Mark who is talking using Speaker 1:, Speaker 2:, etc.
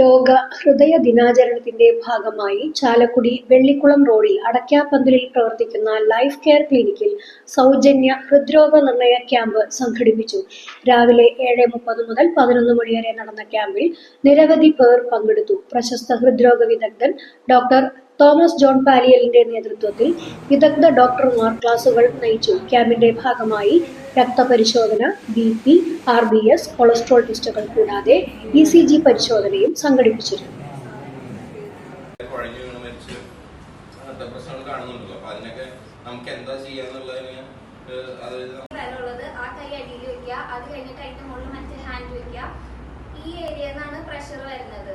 Speaker 1: ലോക ഹൃദയ ദിനാചരണത്തിന്റെ ഭാഗമായി ചാലക്കുടി വെള്ളിക്കുളം റോഡിൽ അടയ്ക്കാപ്പന്തലിൽ പ്രവർത്തിക്കുന്ന ലൈഫ് കെയർ ക്ലിനിക്കിൽ സൗജന്യ ഹൃദ്രോഗ നിർണയ ക്യാമ്പ് സംഘടിപ്പിച്ചു. രാവിലെ ഏഴ് മുപ്പത് മുതൽ പതിനൊന്ന് മണി വരെ നടന്ന ക്യാമ്പിൽ നിരവധി പേർ പങ്കെടുത്തു. പ്രശസ്ത ഹൃദ്രോഗ വിദഗ്ധൻ ഡോക്ടർ തോമസ് ജോൺ പാലിയലിന്റെ നേതൃത്വത്തിൽ വിദഗ്ധ ഡോക്ടർമാർ ക്ലാസുകൾ നയിച്ചു. ക്യാമ്പിന്റെ ഭാഗമായി രക്തപരിശോധന B P R B S cholesterol ടെസ്റ്റുകൾ കൂടാതെ ഇ സി ജി പരിശോധനയും സംഘടിപ്പിച്ചിരുന്നു.
Speaker 2: നമുക്ക് എന്താ
Speaker 3: വിരലുള്ളത് ആ കൈ അടിയിൽ അത് അതിന്റെ മറ്റേ ഹാൻഡ് വെക്കുക. ഈ നിന്നാണ് പ്രഷർ വരുന്നത്.